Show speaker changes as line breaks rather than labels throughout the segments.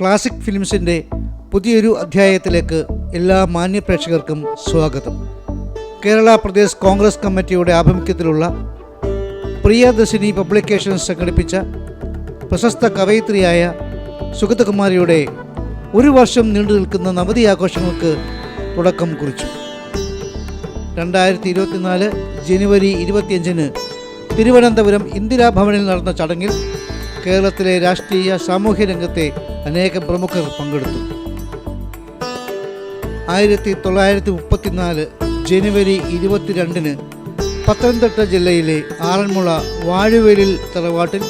Classic ഫിലിംസിന്റെ പുതിയൊരു അധ്യായത്തിലേക്ക് എല്ലാ മാന്യപ്രേക്ഷകർക്കും സ്വാഗതം. കേരള പ്രദേശ് കോൺഗ്രസ് കമ്മിറ്റിയുടെ ആഭിമുഖ്യത്തിലുള്ള പ്രിയദർശിനി പബ്ലിക്കേഷൻസ് സംഘടിപ്പിച്ച പ്രശസ്ത കവയിത്രിയായ സുഗതകുമാരിയുടെ ഒരു വർഷം നീണ്ടു നിൽക്കുന്ന നവതി ആഘോഷങ്ങൾക്ക് തുടക്കം കുറിച്ചു. രണ്ടായിരത്തി ഇരുപത്തിനാല് ജനുവരി ഇരുപത്തിയഞ്ചിന് തിരുവനന്തപുരം ഇന്ദിരാഭവനിൽ നടന്ന ചടങ്ങിൽ കേരളത്തിലെ രാഷ്ട്രീയ സാമൂഹ്യ രംഗത്തെ അനേകം പ്രമുഖർ പങ്കെടുത്തു. ആയിരത്തി തൊള്ളായിരത്തി മുപ്പത്തിനാല് ജനുവരി ഇരുപത്തിരണ്ടിന് പത്തനംതിട്ട ജില്ലയിലെ ആറന്മുള വാഴുവേലിൽ തറവാട്ടിൽ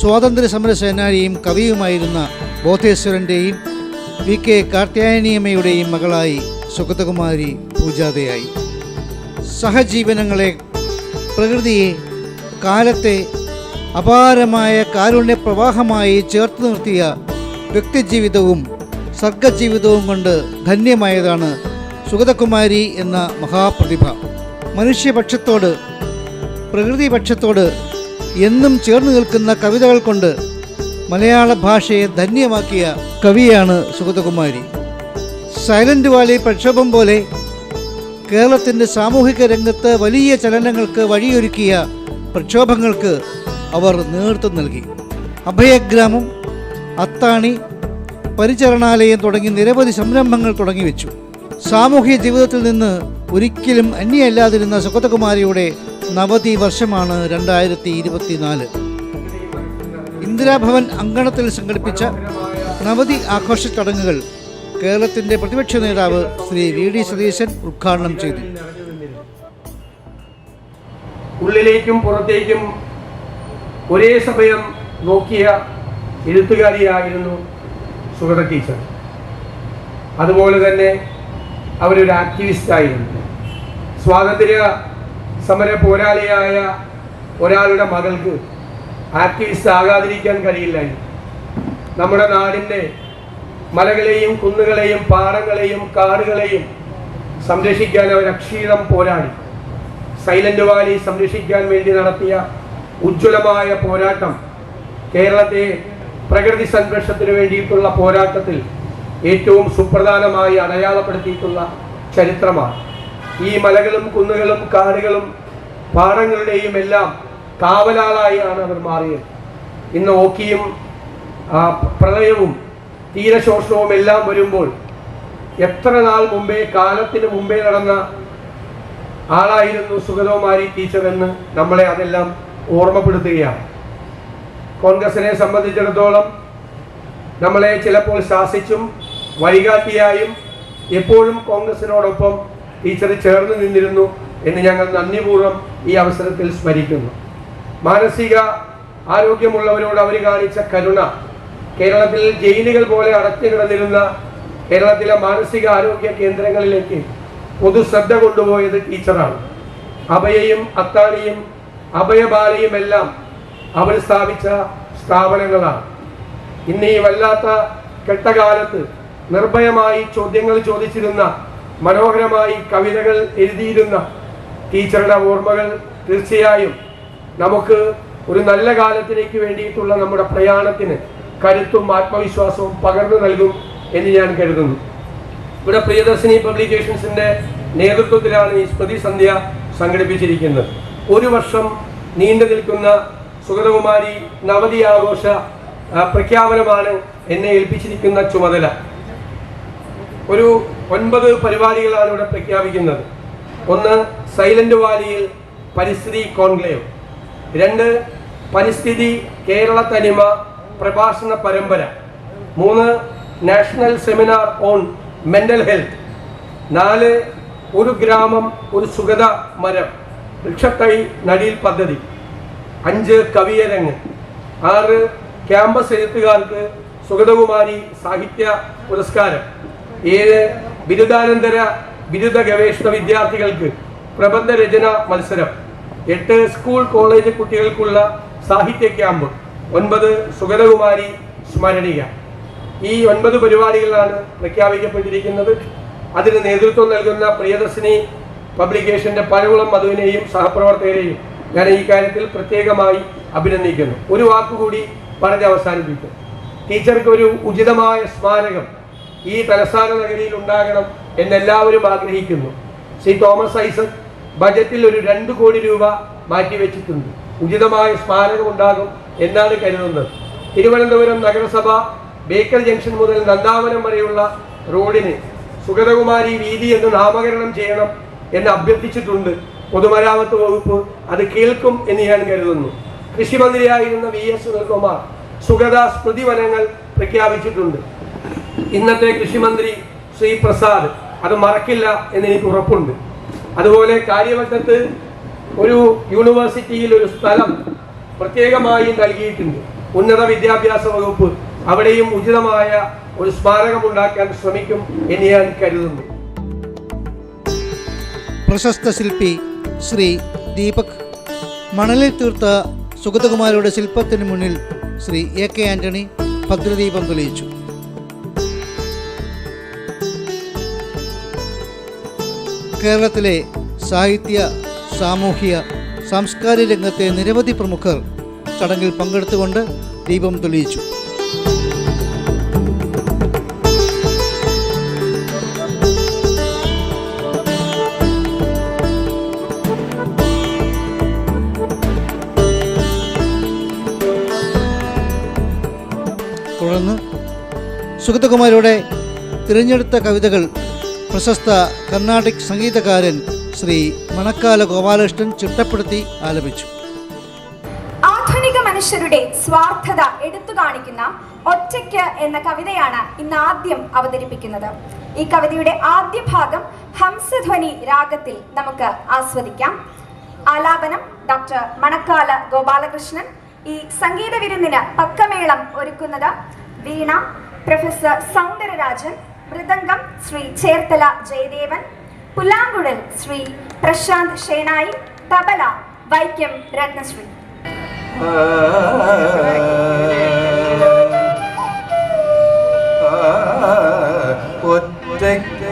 സ്വാതന്ത്ര്യ സമര സേനാനിയും കവിയുമായിരുന്ന ബോധേശ്വരന്റെയും വി കെ കാർത്യായനിയമ്മയുടെയും മകളായി സുഗതകുമാരി പൂജാതയായി. സഹജീവനങ്ങളെ പ്രകൃതിയെ കാലത്തെ അപാരമായ കാരുണ്യ പ്രവാഹമായി ചേർത്ത് നിർത്തിയ വ്യക്തിജീവിതവും സർഗജീവിതവും കൊണ്ട് ധന്യമായതാണ് സുഗതകുമാരി എന്ന മഹാപ്രതിഭ. മനുഷ്യപക്ഷത്തോട് പ്രകൃതിപക്ഷത്തോട് എന്നും ചേർന്ന് നിൽക്കുന്ന കവിതകൾ കൊണ്ട് മലയാള ഭാഷയെ ധന്യമാക്കിയ കവിയാണ് സുഗതകുമാരി. സൈലന്റ് വാലി പ്രക്ഷോഭം പോലെ കേരളത്തിന്റെ സാമൂഹിക രംഗത്ത് വലിയ ചലനങ്ങൾക്ക് വഴിയൊരുക്കിയ പ്രക്ഷോഭങ്ങൾക്ക് അവർ നേതൃത്വം നൽകി. അഭയഗ്രാമം അത്താണി പരിചരണാലയം തുടങ്ങി നിരവധി സംരംഭങ്ങൾ തുടങ്ങിവെച്ചു സാമൂഹ്യ ജീവിതത്തിൽ നിന്ന് ഒരിക്കലും അന്യയല്ലാതിരുന്ന സുഗതകുമാരിയുടെ നവതി വർഷമാണ് രണ്ടായിരത്തി ഇരുപത്തിനാല് ഇന്ദിരാഭവൻ അങ്കണത്തിൽ സംഘടിപ്പിച്ച നവതി ആഘോഷ ചടങ്ങുകൾ കേരളത്തിന്റെ പ്രതിപക്ഷ നേതാവ് ശ്രീ വി ഡി സതീശൻ ഉദ്ഘാടനം ചെയ്തു.
ഉള്ളിലേക്കും പുറത്തേക്കും ഒരേ സമയം നോക്കിയ എഴുത്തുകാരിയായിരുന്നു സുഗത ടീച്ചർ. അതുപോലെ തന്നെ അവരൊരു ആക്ടിവിസ്റ്റ് ആയിരുന്നു. സ്വാതന്ത്ര്യ സമര പോരാളിയായ ഒരാളുടെ മകൾക്ക് ആക്ടിവിസ്റ്റ് ആകാതിരിക്കാൻ കഴിയില്ലായിരുന്നു. നമ്മുടെ നാടിന്റെ മലകളെയും കുന്നുകളെയും പാടങ്ങളെയും കാടുകളെയും സംരക്ഷിക്കാൻ അവർ അക്ഷീണം പോരാടി. സൈലന്റ് വാലി സംരക്ഷിക്കാൻ വേണ്ടി നടത്തിയ ഉജ്ജ്വലമായ പോരാട്ടം കേരളത്തെ പ്രകൃതി സംരക്ഷണത്തിന് വേണ്ടിയിട്ടുള്ള പോരാട്ടത്തിൽ ഏറ്റവും സുപ്രധാനമായി അടയാളപ്പെടുത്തിയിട്ടുള്ള ചരിത്രമാണ്. ഈ മലകളും കുന്നുകളും കാടുകളും പാടങ്ങളുടെയും എല്ലാം കാവലാളായാണ് അവർ മാറിയത്. ഇന്ന് ഓക്കിയും പ്രളയവും തീരശോഷണവും എല്ലാം വരുമ്പോൾ എത്ര നാൾ മുമ്പേ കാലത്തിന് മുമ്പേ നടന്ന ആളായിരുന്നു സുഗതകുമാരി ടീച്ചർ എന്ന് നമ്മളെ അതെല്ലാം ഓർമ്മപ്പെടുത്തുകയാണ്. കോൺഗ്രസിനെ സംബന്ധിച്ചിടത്തോളം നമ്മളെ ചിലപ്പോൾ ശാസിച്ചും വഴികാട്ടിയായും എപ്പോഴും കോൺഗ്രസിനോടൊപ്പം ടീച്ചർ ചേർന്ന് നിന്നിരുന്നു എന്ന് ഞങ്ങൾ നന്ദിപൂർവം ഈ അവസരത്തിൽ സ്മരിക്കുന്നു. മാനസിക ആരോഗ്യമുള്ളവരോട് അവർ കാണിച്ച കരുണ കേരളത്തിൽ ജയിലുകൾ പോലെ അടച്ചു കിടന്നിരുന്ന കേരളത്തിലെ മാനസിക ആരോഗ്യ കേന്ദ്രങ്ങളിലേക്ക് പൊതുശ്രദ്ധ കൊണ്ടുപോയത് ടീച്ചറാണ്. അഭയയും അത്താണിയും അഭയബാലയും എല്ലാം അവർ സ്ഥാപിച്ച സ്ഥാപനങ്ങളാണ്. ഇന്ന് ഈ വല്ലാത്ത കെട്ടകാലത്ത് നിർഭയമായി ചോദ്യങ്ങൾ ചോദിച്ചിരുന്ന മനോഹരമായി കവിതകൾ എഴുതിയിരുന്ന ടീച്ചറുടെ ഓർമ്മകൾ തീർച്ചയായും നമുക്ക് ഒരു നല്ല കാലത്തിലേക്ക് വേണ്ടിയിട്ടുള്ള നമ്മുടെ പ്രയാണത്തിന് കരുത്തും ആത്മവിശ്വാസവും പകർന്നു നൽകും എന്ന് ഞാൻ കരുതുന്നു. ഇവിടെ പ്രിയദർശിനി പബ്ലിക്കേഷൻസിന്റെ നേതൃത്വത്തിലാണ് ഈ സ്മൃതി സന്ധ്യ സംഘടിപ്പിച്ചിരിക്കുന്നത്. ഒരു വർഷം നീണ്ടു നിൽക്കുന്ന സുഗതകുമാരി നവതി ആഘോഷ പ്രഖ്യാപനമാണ് എന്നെ ഏൽപ്പിച്ചിരിക്കുന്ന ചുമതല. ഒരു ഒൻപത് പരിപാടികളാണ് ഇവിടെ പ്രഖ്യാപിക്കുന്നത്. ഒന്ന് സൈലന്റ് വാലിയിൽ പരിസ്ഥിതി കോൺക്ലേവ്. രണ്ട് പരിസ്ഥിതി കേരള തനിമ പ്രഭാഷണ പരമ്പര. മൂന്ന് national seminar on mental health. നാല് ഒരു ഗ്രാമം ഒരു സുഗത മരം. വൃക്ഷത്തൈ നടീൽ പദ്ധതി. അഞ്ച് കവിയരങ്ങ്. ആറ് ക്യാമ്പസ് എഴുത്തുകാർക്ക് സുഗതകുമാരി സാഹിത്യ പുരസ്കാരം. ഏഴ് ബിരുദാനന്തര ബിരുദ ഗവേഷണ വിദ്യാർത്ഥികൾക്ക് പ്രബന്ധ രചന മത്സരം. എട്ട് സ്കൂൾ കോളേജ് കുട്ടികൾക്കുള്ള സാഹിത്യ ക്യാമ്പ്. ഒൻപത് സുഗതകുമാരി സ്മരണിക ഈ ഒൻപത് പരിപാടികളാണ് പ്രഖ്യാപിക്കപ്പെട്ടിരിക്കുന്നത്. അതിന് നേതൃത്വം നൽകുന്ന പ്രിയദർശിനി പബ്ലിക്കേഷന്റെ പനകുളം മധുവിനെയും സഹപ്രവർത്തകരെയും ഞാൻ ഈ കാര്യത്തിൽ പ്രത്യേകമായി അഭിനന്ദിക്കുന്നു. ഒരു വാക്കുകൂടി പറഞ്ഞ് അവസാനിപ്പിക്കും. ടീച്ചർക്ക് ഒരു ഉചിതമായ സ്മാരകം ഈ തലസ്ഥാന നഗരിയിൽ ഉണ്ടാകണം എന്നെല്ലാവരും ആഗ്രഹിക്കുന്നു. ശ്രീ തോമസ് ഐസക് ബജറ്റിൽ ഒരു രണ്ട് കോടി രൂപ മാറ്റിവെച്ചിട്ടുണ്ട്. ഉചിതമായ സ്മാരകം ഉണ്ടാകും എന്നാണ് കരുതുന്നത്. തിരുവനന്തപുരം നഗരസഭ ബേക്കൽ ജംഗ്ഷൻ മുതൽ നന്ദാവനം വരെയുള്ള റോഡിന് സുഗതകുമാരി വീതി എന്ന് നാമകരണം ചെയ്യണം എന്ന് അഭ്യർത്ഥിച്ചിട്ടുണ്ട് പൊതുമരാമത്ത് വകുപ്പ് അത് കേൾക്കും എന്ന് ഞാൻ കരുതുന്നു. കൃഷിമന്ത്രിയായിരുന്ന വി എസ് സുനിൽകുമാർ സുഗത സ്മൃതി വനങ്ങൾ പ്രഖ്യാപിച്ചിട്ടുണ്ട്. ഇന്നത്തെ കൃഷി മന്ത്രി ശ്രീ പ്രസാദ് അത് മറക്കില്ല എന്ന് എനിക്ക് ഉറപ്പുണ്ട്. അതുപോലെ കാര്യവട്ടത്ത് ഒരു യൂണിവേഴ്സിറ്റിയിൽ ഒരു സ്ഥലം പ്രത്യേകമായി നൽകിയിട്ടുണ്ട്. ഉന്നത വിദ്യാഭ്യാസ വകുപ്പ് അവിടെയും ഉചിതമായ ഒരു സ്മാരകം ഉണ്ടാക്കാൻ ശ്രമിക്കും എന്ന് ഞാൻ കരുതുന്നു.
പ്രശസ്ത ശില്പി ശ്രീ ദീപക്. മണലിൽ തീർത്ത സുഗതകുമാരിയുടെ ശില്പത്തിന് മുന്നിൽ ശ്രീ എ കെ ആന്റണി ഭദ്രദീപം തെളിയിച്ചു. കേരളത്തിലെ സാഹിത്യ സാമൂഹ്യ സാംസ്കാരിക രംഗത്തെ നിരവധി പ്രമുഖർ ചടങ്ങിൽ പങ്കെടുത്തുകൊണ്ട് ദീപം തെളിയിച്ചു. തുടർന്ന് സുഗതകുമാരിയുടെ തിരഞ്ഞെടുത്ത കവിതകൾ പ്രശസ്ത കർണാടിക് സംഗീതകാരൻ ശ്രീ മണക്കാല ഗോപാലകൃഷ്ണൻ ചിട്ടപ്പെടുത്തി ആലപിച്ചു.
ആധുനിക മനുഷ്യരുടെ സ്വാർത്ഥത എടുത്തു കാണിക്കുന്ന ഒറ്റയ്ക്ക് എന്ന കവിതയാണ് ഇന്ന് ആദ്യം അവതരിപ്പിക്കുന്നത്. ഈ കവിതയുടെ ആദ്യ ഭാഗം ഹംസധ്വനി രാഗത്തിൽ നമുക്ക് ആസ്വദിക്കാം. ആലാപനം ഡോക്ടർ മണക്കാല ഗോപാലകൃഷ്ണൻ ഈ സംഗീത വിരുന്നിന് പക്കമേളം ഒരുക്കുന്നത് വീണ പ്രൊഫസർ സൗന്ദരരാജൻ മൃദംഗം ശ്രീ ചേർത്തല ജയദേവൻ പുല്ലാങ്കുഴൽ ശ്രീ പ്രശാന്ത് ഷേനായി തബല വൈക്കം രത്നശ്രീ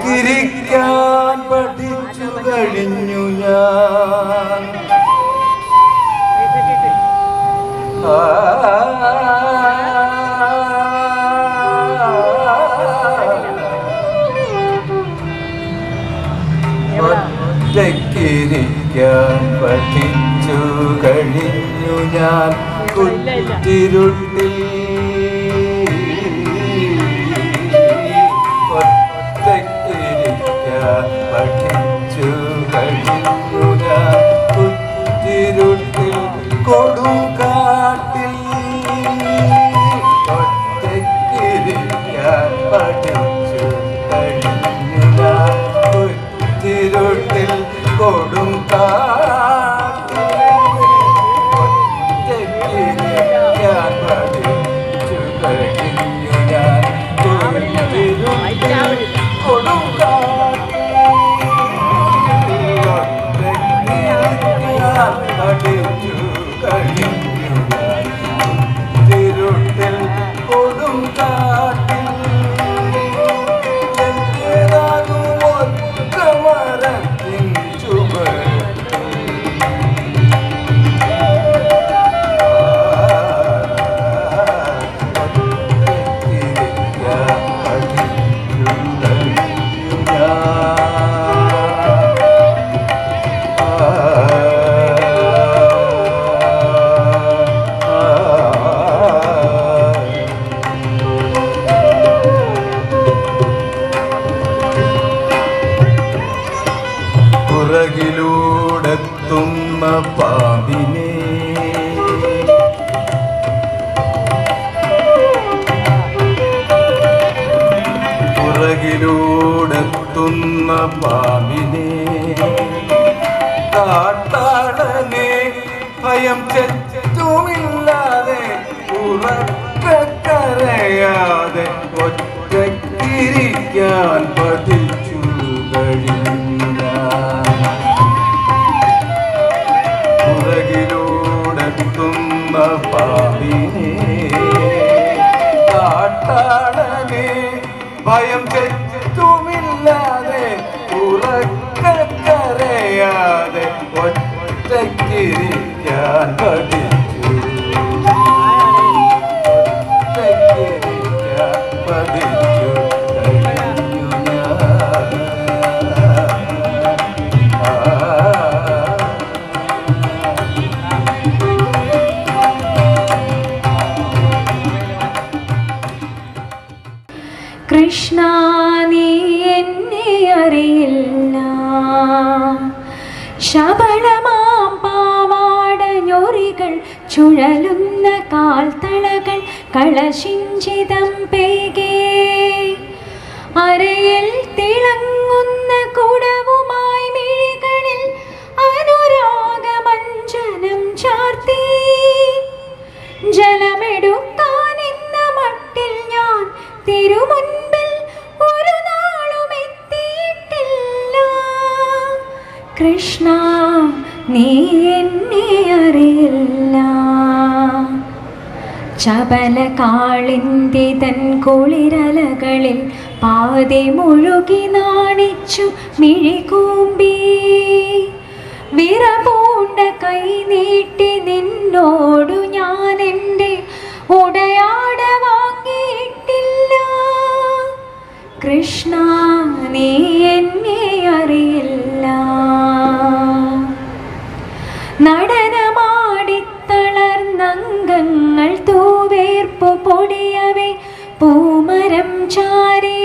ഒറ്റക്കിരിക്കാൻ പഠിച്ചു കഴിഞ്ഞു ഞാൻ ആ. ഒറ്റക്കിരിക്കാൻ പഠിച്ചു കഴിഞ്ഞു ഞാൻ കുറ്റിരുട്ടിൽ. ഒറ്റക്കിരിക്കാൻ പഠിച്ചു കഴിഞ്ഞു ഞാൻ കുറ്റിരുട്ടിൽ. കൊടുങ്കാട്ടിൽ കഴിഞ്ഞു പുറകിലൂടെത്തുന്ന പാമ്പിനെ. പുറകിലൂടെത്തുന്ന പാമ്പിനെ. കാട്ടാടനെ ഭയം ചെറ്റുമില്ലാതെ ഉറക്കക്കരയാതെ ഒറ്റക്കിരിക്കാൻ
എന്നെ അറിയില്ല. ശബളമാ ഞൊറികൾ ചുഴലുന്ന കാൽത്തളകൾ കളശിഞ്ചിതം പെയ്കേ. അരയിൽ തിളങ്ങുന്ന കുടവുമായി മിഴികളിൽ അനുരാഗമഞ്ജനം ചാർത്തി. ജലമെടുക്കാൻ എന്ന മട്ടിൽ ഞാൻ തിരുമുൻപിൽ ഒരു നാളും എത്തിയിട്ടില്ല കൃഷ്ണ നീ എന്നെ ചപല കാളിന്തി തൻ കുളിരലകളിൽ പാതി മുഴുകി നാണിച്ചു മിഴികൂമ്പി. വിറപൂണ്ട കൈ നീട്ടി നിന്നോടു ഞാൻ എന്റെ ഉടയാട വാങ്ങിയിട്ടില്ല. കൃഷ്ണ നീ എന്നെ അറിയില്ല. പൂമരം ചാരി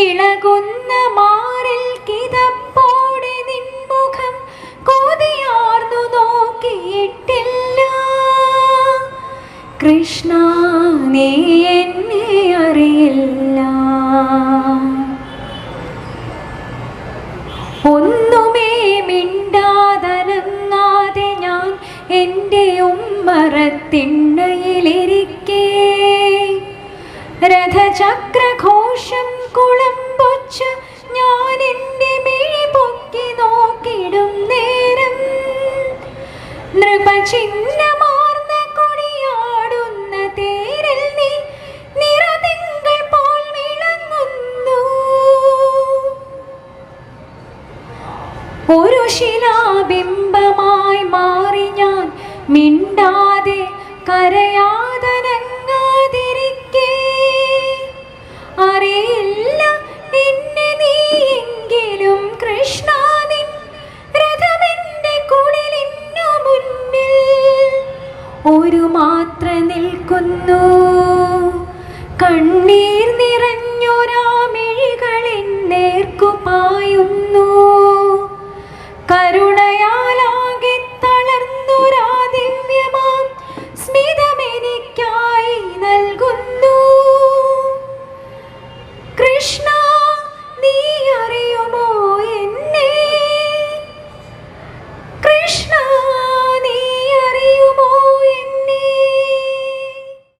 ഇളകുന്ന മാറിൽ കിതപ്പോടെ നിൻമുഖം കൊതിയാർന്നു നോക്കിയിട്ടില്ല. കൃഷ്ണ നീ എന്നെ അറിയില്ല. ഒന്നുമേ മിണ്ടാതനങ്ങാതെ ഞാൻ എന്റെ ഉമ്മറത്തിണ്ണയിലിരിക്കേ രഥചക്രഘോഷം കുളമ്പൊച്ച ഞാൻ എന്റെ മിഴി പൊക്കി നോക്കിടും നേരം. നൃപചിഹ്നമാർന്ന കൊടിയാടുന്ന തേരിൽ നീ നിറതിങ്കൾ പോൽ വിളങ്ങുന്നു. ഒരു ശിലാബിംബമായി മാറി ഞാൻ മിണ്ടാതെ കരയാതനങ്ങാതിരിക്കേ